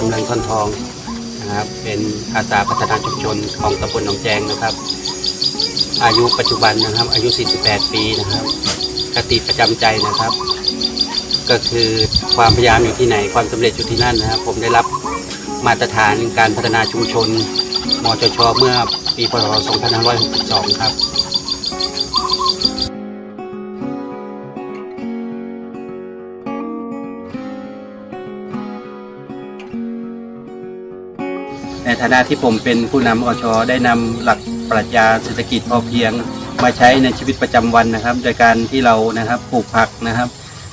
องนะครับ เป็นอาสาพัฒนาชุมชนของตำบลหนองแจงนะครับ อายุปัจจุบันนะครับ อายุ 48 ปีนะครับคติประจำใจนะครับ ก็คือความพยายามอยู่ที่ไหนความสำเร็จอยู่ที่นั่นนะครับ ผมได้รับมาตรฐานการพัฒนาชุมชนมจชเมื่อปีพศ 2562 ครับ ในฐานะที่ผมเป็นผู้นำอชได้นำหลักปรัชญาเศรษฐกิจพอเพียง มาใช้ในชีวิตประจำวันนะครับ โดยการที่เรานะครับปลูกผักนะครับ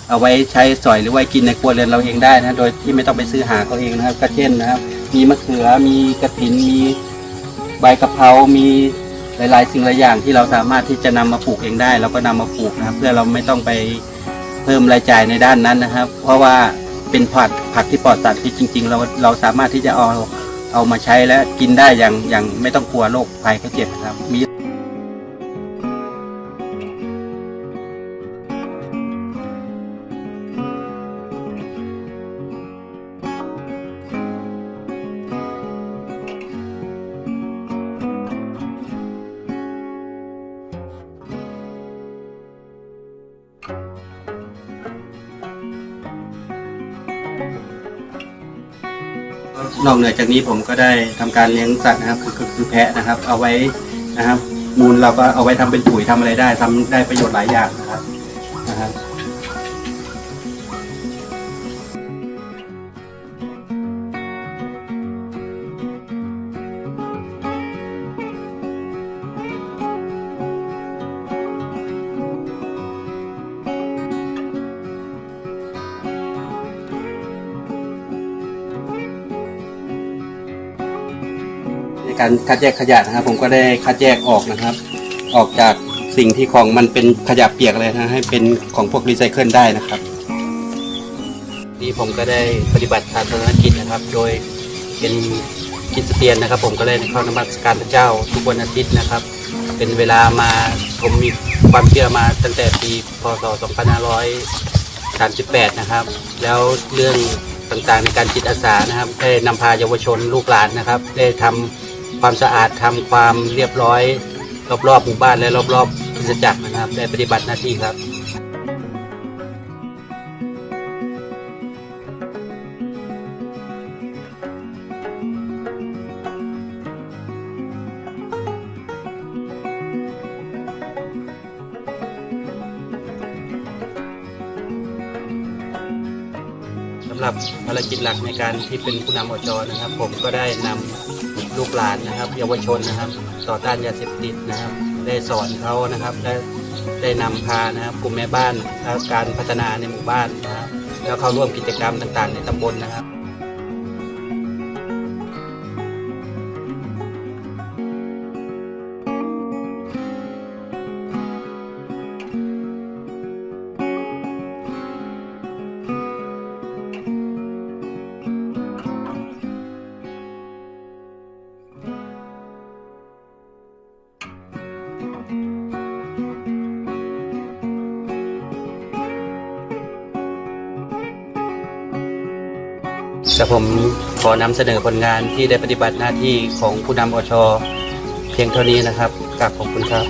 เอาไว้ใช้สอยหรือไว้กินในครัวเรือนเราเองได้นะโดยที่ไม่ต้องไปซื้อหาเขาเองนะครับ ก็เช่นนะครับ มีมะเขือมีกระถินมีใบกะเพรามีหลาย ๆ สิ่งหลายอย่างที่เราสามารถที่จะนำมาปลูกเองได้ เราก็นำมาปลูกนะครับ เพื่อเราไม่ต้องไปเพิ่มรายจ่ายในด้านนั้นนะครับ เพราะว่าเป็นผักผักที่ปลอดสารพิษจริง ๆ เราเราสามารถที่จะเอา เอามาใช้และกินได้อย่างอย่างไม่ต้องกลัวโรคภัยไข้เจ็บนะครับมี นอกเหนือจากนี้ผมก็ได้ทำการเลี้ยงสัตว์นะครับคือคือคือแพะนะครับ เอาไว้นะครับ มูลเราก็เอาไว้ทำเป็นปุ๋ยทำอะไรได้ทำได้ประโยชน์หลายอย่าง การคัดแยกขยะนะครับ ผมก็ได้คัดแยกออกนะครับ ออกจากสิ่งที่ของมันเป็นขยะเปียกเลยนะให้เป็นของพวกรีไซเคิลได้นะครับ นี่ผมก็ได้ปฏิบัติศาสนกิจนะครับ โดยเป็นคริดเตียนนะครับ ผมก็เลยเข้านมัสการพระเจ้าทุกวันอาทิตย์นะครับ เป็นเวลามาผมมีความเชื่อมาตั้งแต่ปีพศ 2538 นะครับ แล้วเรื่องต่างๆในการจิตอาสานะครับ ได้นำพาเยาวชนลูกหลานนะครับ ได้ทำ ความสะอาดทำความเรียบร้อย รอบๆหมู่บ้านและรอบๆคริสตจักรนะครับ ได้ปฏิบัติหน้าที่ครับสำหรับภารกิจหลักในการที่เป็นผู้นำอจนะครับ ผมก็ได้นำ ลูกหลานนะครับ เยาวชนนะครับ ต่อต้านยาเสพติดนะครับ ได้สอนเขานะครับได้ได้นำพานะครับกลุ่มแม่บ้านและการพัฒนาในหมู่บ้านนะครับแล้วเข้าร่วมกิจกรรมต่างๆ ในตำบลนะครับ แต่ผมขอนำเสนอผลงานที่ได้ปฏิบัติหน้าที่ของผู้นำอช เพียงเท่านี้นะครับกราบขอบคุณครับ